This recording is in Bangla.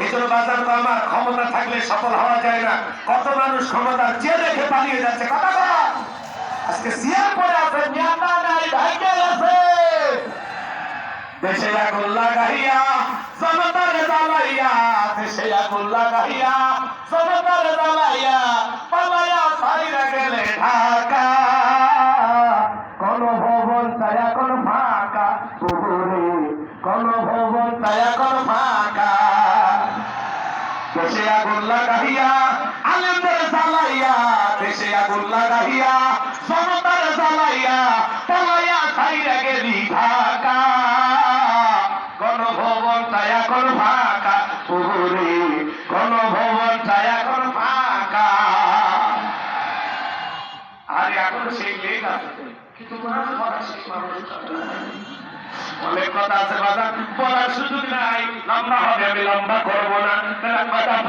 এই জন্য বাজার আমার, ক্ষমতা থাকলে সফল হওয়া যায় না। কত মানুষ ক্ষমতার চেয়ে রেখে পালিয়ে যাচ্ছে। কথা বলা। আজকে সিএম পরে আছে নেতা নাই ভাইকে আছে। দেশে আগুন লাগাইয়া, জনতার জ্বালাইয়া, দেশে আগুন লাগাইয়া, জনতার জ্বালাইয়া, পালাইয়া সাইরা গেলে ঢাকা। কোন ভবন তাই এখন ফাঁকা। কোন ভবন তাই এখন দেশে আগুন লাগাইয়া আলেমদের জ্বালাইয়া দেশে জনতার জ্বালাইয়া, পালাইয়া সাইরা গেলি ঢাকা। ফাঁকা এখন ফাঁকা। আর এখন সেই লেগ কিন্তু অনেক কথা আছে, বাজার, বলার সুযোগ নাই, লম্বা হবে, আমি লম্বা করব না। কথা